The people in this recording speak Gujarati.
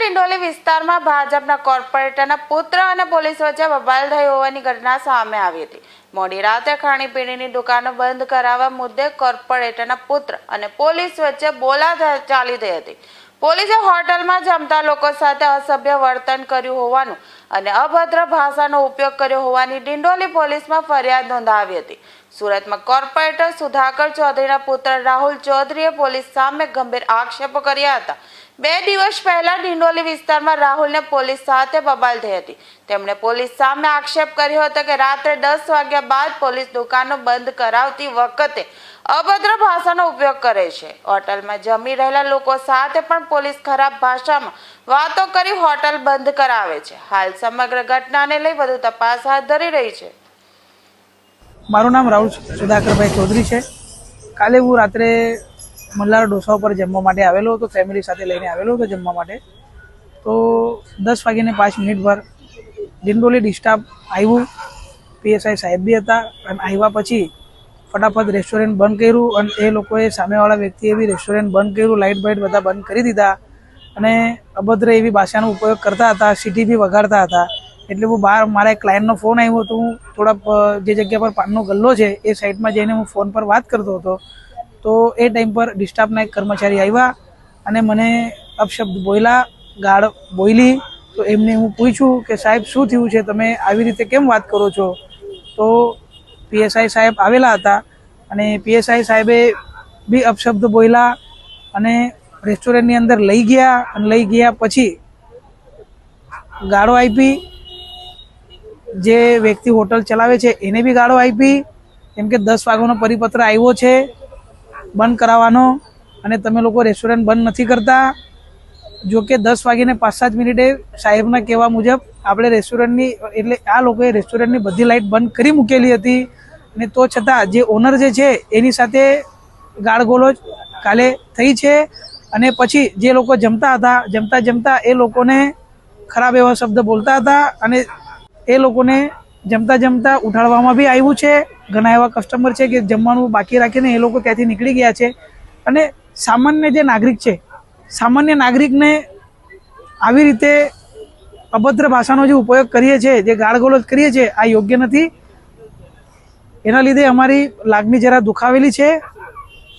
વિસ્તારમાં ભાજપના કોર્પોરેટરના પુત્ર અને પોલીસ વચ્ચે બબાલ થઈ હોવાની ઘટના સામે આવી હતી. મોડી રાતે ખાણીપીણીની દુકાનો બંધ કરાવવા મુદ્દે કોર્પોરેટરના પુત્ર અને પોલીસ વચ્ચે બોલા ચાલી થઈ હતી. પોલીસે હોટલમાં જમતા લોકો સાથે અસભ્ય વર્તન કર્યું હોવાનું અને અભદ્ર ભાષાનો ઉપયોગ કર્યો હોવાની ડિંડોલી પોલીસમાં ફરિયાદ નોંધાવી હતી. સુરતમાં કોર્પોરેટર સુધાકર ચૌધરીના પુત્ર રાહુલ ચૌધરીએ પોલીસ સામે ગંભીર આક્ષેપો કર્યા હતા. બે દિવસ પહેલા ડિંડોલી વિસ્તારમાં રાહુલને પોલીસ સાથે બબાલ થઈ હતી. તેમણે પોલીસ સામે આક્ષેપ કર્યો હતો કે રાત્રે દસ વાગ્યા બાદ પોલીસ દુકાનો બંધ કરાવતી વખતે અભદ્ર ભાષાનો ઉપયોગ કરે છે. હોટલમાં જમી રહેલા લોકો સાથે પણ પોલીસ ખરાબ ભાષામાં વાતો કરી હોટલ બંધ કરાવે છે. હાલ સમગ્ર ઘટનાને લઈ વધુ તપાસ હાથ ધરી રહી છે. મારું નામ રાહુલ સુધાકરભાઈ ચૌધરી છે. કાલે હું રાત્રે મલ્હાર ડોસા ઉપર જમવા માટે આવેલો હતો, ફેમિલી સાથે લઈને આવેલો હતો જમવા માટે. તો દસ વાગીને પાંચ મિનિટ પર ડિંડોલી ડિસ્ટાફ આવ્યું. પીએસઆઈ સાહેબ બી હતા અને આવ્યા પછી ફટાફટ રેસ્ટોરન્ટ બંધ કર્યું અને એ લોકોએ સામેવાળા વ્યક્તિએ બી રેસ્ટોરન્ટ બંધ કર્યું, લાઇટ બાઇટ બધા બંધ કરી દીધા અને અભદ્ર એવી ભાષાનો ઉપયોગ કરતા હતા, સીટી બી વગાડતા હતા. એટલે હું બહાર, મારા ક્લાયન્ટનો ફોન આવ્યો હતો હું થોડા જે જગ્યા પર પાનનો ગલ્લો છે, એ સાઈડમાં જઈને હું ફોન પર વાત કરતો હતો. તો એ ટાઈમ પર ડિસ્ટાફના એક કર્મચારી આવ્યા અને મને અપશબ્દ બોલ્યા, ગાળ બોલી તો એમને હું પૂછ્યું કે, સાહેબ, શું થયું છે? તમે આવી રીતે કેમ વાત કરો છો? તો પીએસઆઈ સાહેબ આવેલા હતા અને પીએસઆઈ સાહેબે બી અપશબ્દ બોલ્યા અને રેસ્ટોરન્ટની અંદર લઈ ગયા અને લઈ ગયા પછી ગાળો આપી જે વ્યક્તિ હોટલ ચલાવે છે, એને બી ગાળો આપી. કેમ કે દસ વાગ્યાનો પરિપત્ર આવ્યો છે બંધ કરાવવાનો અને તમે લોકો રેસ્ટોરન્ટ બંધ નથી કરતા. જો કે દસ વાગીને પાંચ સાત મિનિટે સાહેબના કહેવા મુજબ આપણે રેસ્ટોરન્ટની, એટલે આ લોકોએ રેસ્ટોરન્ટની બધી લાઇટ બંધ કરી મૂકેલી હતી. અને તો છતાં જે ઓનર જે છે, એની સાથે ગાળગોળો કાલે થઈ છે. અને પછી જે લોકો જમતા હતા, જમતા જમતા એ લોકોને ખરાબ એવા શબ્દ બોલતા હતા અને એ લોકોને જમતા જમતા ઉઠાડવામાં બી આવ્યું છે. ઘણા એવા કસ્ટમર છે કે જમવાનું બાકી રાખીને એ લોકો ત્યાંથી નીકળી ગયા છે. અને સામાન્ય જે નાગરિક છે, સામાન્ય નાગરિકને આવી રીતે અભદ્ર ભાષાનો જે ઉપયોગ કરીએ છીએ જે ગાળગોલત કરીએ છીએ આ યોગ્ય નથી. એના લીધે અમારી લાગણી જરા દુખાવેલી છે.